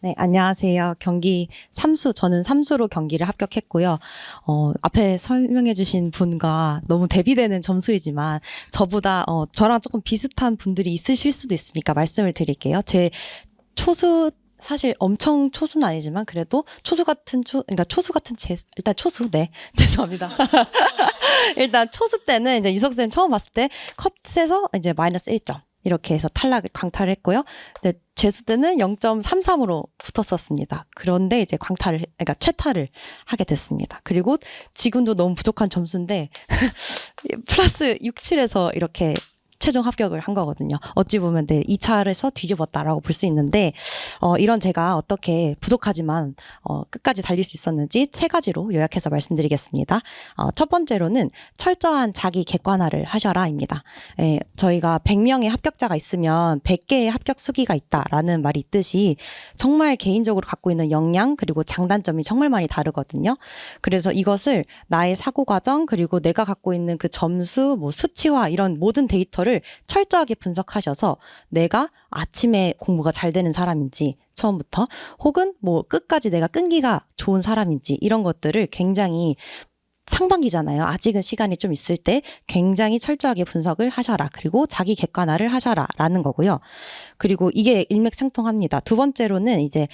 네, 안녕하세요. 경기 삼수, 저는 삼수로 경기를 합격했고요. 어, 앞에 설명해주신 분과 너무 대비되는 점수이지만, 저보다, 어, 저랑 조금 비슷한 분들이 있으실 수도 있으니까 말씀을 드릴게요. 제 초수, 사실 엄청 초수는 아니지만, 그래도 초수 같은 초, 그러니까 초수 같은 제, 일단 초수, 네. 죄송합니다. 일단 초수 때는 이제 유석 쌤 처음 봤을 때 컷에서 이제 마이너스 1점. 이렇게 해서 탈락을 강탈을 했고요. 근데 재수 때는 0.33으로 붙었었습니다. 그런데 이제 광탈을, 해- 그러니까 최탈을 하게 됐습니다. 그리고 지금도 너무 부족한 점수인데 플러스 6, 7에서 이렇게 최종 합격을 한 거거든요. 어찌 보면 네, 2차에서 뒤집었다라고 볼 수 있는데 어, 이런 제가 어떻게 부족하지만 어, 끝까지 달릴 수 있었는지 세 가지로 요약해서 말씀드리겠습니다. 어, 첫 번째로는 철저한 자기 객관화를 하셔라입니다. 예, 저희가 100명의 합격자가 있으면 100개의 합격 수기가 있다라는 말이 있듯이 정말 개인적으로 갖고 있는 역량 그리고 장단점이 정말 많이 다르거든요. 그래서 이것을 나의 사고 과정 그리고 내가 갖고 있는 그 점수, 뭐 수치화 이런 모든 데이터를 철저하게 분석하셔서 내가 아침에 공부가 잘 되는 사람인지 처음부터 혹은 뭐 끝까지 내가 끈기가 좋은 사람인지 이런 것들을 굉장히 상반기잖아요. 아직은 시간이 좀 있을 때 굉장히 철저하게 분석을 하셔라. 그리고 자기 객관화를 하셔라. 라는 거고요. 그리고 이게 일맥상통합니다. 두 번째로는 이제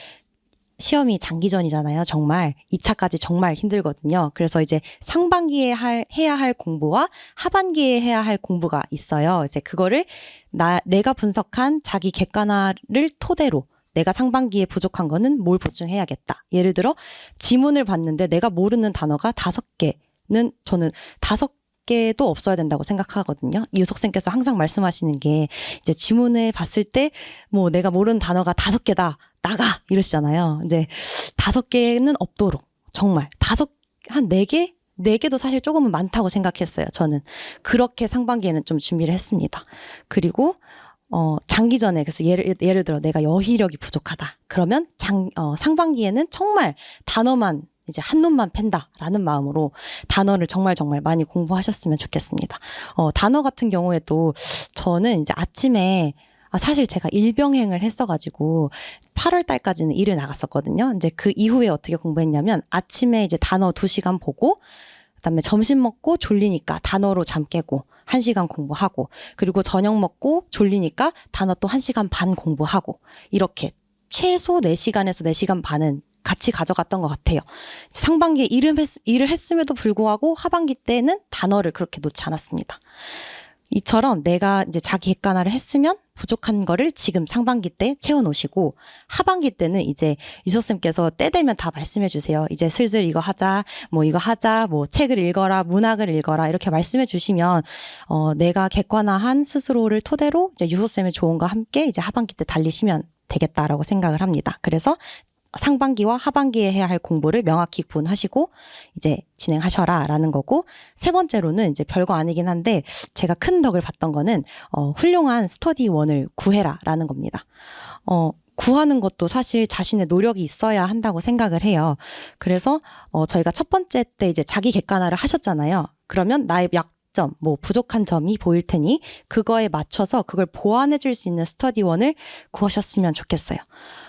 시험이 장기전이잖아요. 정말 2차까지 정말 힘들거든요. 그래서 이제 상반기에 할 해야 할 공부와 하반기에 해야 할 공부가 있어요. 이제 그거를 나 내가 분석한 자기 객관화를 토대로 내가 상반기에 부족한 거는 뭘 보충해야겠다. 예를 들어 지문을 봤는데 내가 모르는 단어가 다섯 개는 저는 다섯 개도 없어야 된다고 생각하거든요. 유석쌤께서 항상 말씀하시는 게 이제 지문을 봤을 때 뭐 내가 모르는 단어가 다섯 개다 나가 이러시잖아요. 이제 다섯 개는 없도록 정말 다섯 한 네 개? 네 개도 사실 조금은 많다고 생각했어요. 저는 그렇게 상반기에는 좀 준비를 했습니다. 그리고 어 장기전에 그래서 예를 예를 들어 내가 여희력이 부족하다. 그러면 장 어, 상반기에는 정말 단어만 이제 한 놈만 팬다 라는 마음으로 단어를 정말 정말 많이 공부하셨으면 좋겠습니다. 어 단어 같은 경우에도 저는 이제 아침에 아, 사실 제가 일병행을 했어가지고 8월 달까지는 일을 나갔었거든요. 이제 그 이후에 어떻게 공부했냐면 아침에 이제 단어 2시간 보고 그다음에 점심 먹고 졸리니까 단어로 잠 깨고 1시간 공부하고 그리고 저녁 먹고 졸리니까 단어 또 1시간 반 공부하고 이렇게 최소 4시간에서 4시간 반은 같이 가져갔던 것 같아요. 상반기에 일을, 했, 일을 했음에도 불구하고 하반기 때는 단어를 그렇게 놓지 않았습니다. 이처럼 내가 이제 자기 객관화를 했으면 부족한 거를 지금 상반기 때 채워놓으시고 하반기 때는 이제 유서쌤께서 때 되면 다 말씀해 주세요. 이제 슬슬 이거 하자, 뭐 이거 하자, 뭐 책을 읽어라, 문학을 읽어라 이렇게 말씀해 주시면 어, 내가 객관화한 스스로를 토대로 이제 유서쌤의 조언과 함께 이제 하반기 때 달리시면 되겠다라고 생각을 합니다. 그래서 상반기와 하반기에 해야 할 공부를 명확히 구분하시고 이제 진행하셔라라는 거고 세 번째로는 이제 별거 아니긴 한데 제가 큰 덕을 봤던 거는 어, 훌륭한 스터디원을 구해라라는 겁니다. 어, 구하는 것도 사실 자신의 노력이 있어야 한다고 생각을 해요. 그래서 어, 저희가 첫 번째 때 이제 자기 객관화를 하셨잖아요. 그러면 나의 약 점, 뭐 부족한 점이 보일 테니 그거에 맞춰서 그걸 보완해 줄 수 있는 스터디원을 구하셨으면 좋겠어요.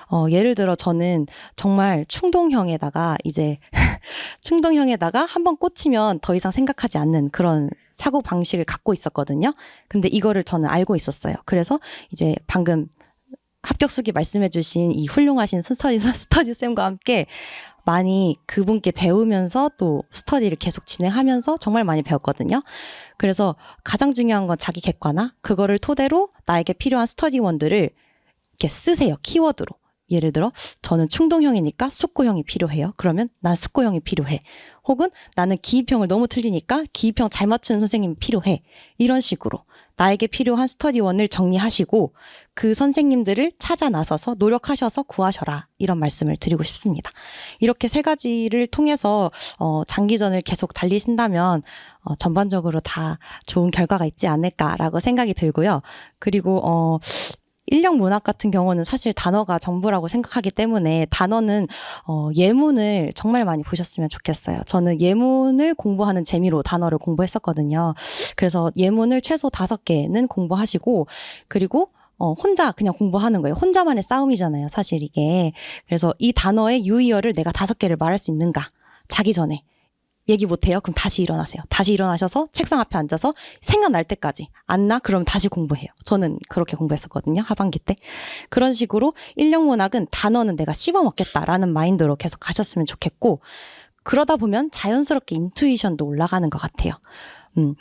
어, 예를 들어 저는 정말 충동형에다가 이제 충동형에다가 한번 꽂히면 더 이상 생각하지 않는 그런 사고 방식을 갖고 있었거든요. 근데 이거를 저는 알고 있었어요. 그래서 이제 방금 합격 수기 말씀해주신 이 훌륭하신 스터디 스터디 쌤과 함께 많이 그분께 배우면서 또 스터디를 계속 진행하면서 정말 많이 배웠거든요. 그래서 가장 중요한 건 자기 객관화 그거를 토대로 나에게 필요한 스터디원들을 이렇게 쓰세요 키워드로. 예를 들어 저는 충동형이니까 숙고형이 필요해요. 그러면 난 숙고형이 필요해. 혹은 나는 기입형을 너무 틀리니까 기입형 잘 맞추는 선생님이 필요해. 이런 식으로 나에게 필요한 스터디원을 정리하시고 그 선생님들을 찾아 나서서 노력하셔서 구하셔라. 이런 말씀을 드리고 싶습니다. 이렇게 세 가지를 통해서 어, 장기전을 계속 달리신다면 어, 전반적으로 다 좋은 결과가 있지 않을까라고 생각이 들고요. 그리고 어, 인력 문학 같은 경우는 사실 단어가 전부라고 생각하기 때문에 단어는 어, 예문을 정말 많이 보셨으면 좋겠어요. 저는 예문을 공부하는 재미로 단어를 공부했었거든요. 그래서 예문을 최소 다섯 개는 공부하시고 그리고 어, 혼자 그냥 공부하는 거예요. 혼자만의 싸움이잖아요. 사실 이게. 그래서 이 단어의 유의어를 내가 다섯 개를 말할 수 있는가? 자기 전에. 얘기 못해요? 그럼 다시 일어나세요. 다시 일어나셔서 책상 앞에 앉아서 생각날 때까지. 안 나? 그럼 다시 공부해요. 저는 그렇게 공부했었거든요. 하반기 때. 그런 식으로 인력 문학은 단어는 내가 씹어먹겠다라는 마인드로 계속 가셨으면 좋겠고, 그러다 보면 자연스럽게 인투이션도 올라가는 것 같아요. 음.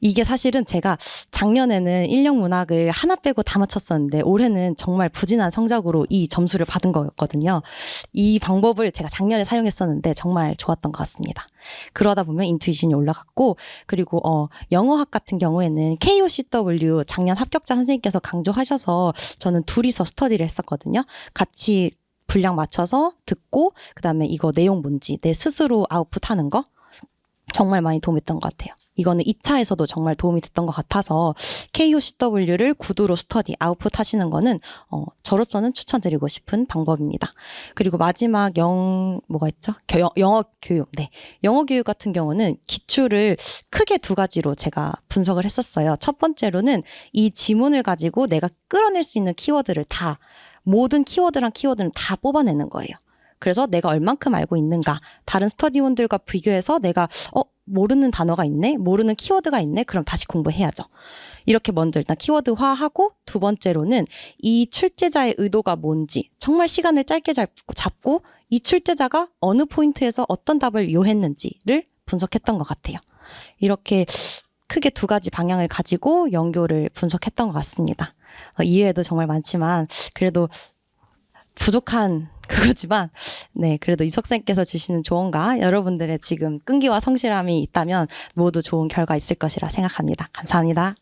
이게 사실은 제가 작년에는 인력 문학을 하나 빼고 다 맞췄었는데 올해는 정말 부진한 성적으로 이 점수를 받은 거였거든요. 이 방법을 제가 작년에 사용했었는데 정말 좋았던 것 같습니다. 그러다 보면 인투이션이 올라갔고 그리고 어 영어학 같은 경우에는 KOCW 작년 합격자 선생님께서 강조하셔서 저는 둘이서 스터디를 했었거든요. 같이 분량 맞춰서 듣고 그다음에 이거 내용 뭔지 내 스스로 아웃풋하는 거 정말 많이 도움했던 것 같아요. 이거는 2차에서도 정말 도움이 됐던 것 같아서 KOCW를 구두로 스터디 아웃풋 하시는 거는 어, 저로서는 추천드리고 싶은 방법입니다. 그리고 마지막 영 뭐가 있죠? 겨- 영- 영어 교육. 네. 영어 교육 같은 경우는 기출을 크게 두 가지로 제가 분석을 했었어요. 첫 번째로는 이 지문을 가지고 내가 끌어낼 수 있는 키워드를 다 모든 키워드랑 키워드는 다 뽑아내는 거예요. 그래서 내가 얼만큼 알고 있는가, 다른 스터디원들과 비교해서 내가 어 모르는 단어가 있네, 모르는 키워드가 있네, 그럼 다시 공부해야죠. 이렇게 먼저 일단 키워드화하고 두 번째로는 이 출제자의 의도가 뭔지 정말 시간을 짧게 잡고, 이 출제자가 어느 포인트에서 어떤 답을 요했는지를 분석했던 것 같아요. 이렇게 크게 두 가지 방향을 가지고 연교를 분석했던 것 같습니다. 어, 이외에도 정말 많지만 그래도 부족한 그거지만 네 그래도 이석쌤께서 주시는 조언과 여러분들의 지금 끈기와 성실함이 있다면 모두 좋은 결과 있을 것이라 생각합니다. 감사합니다.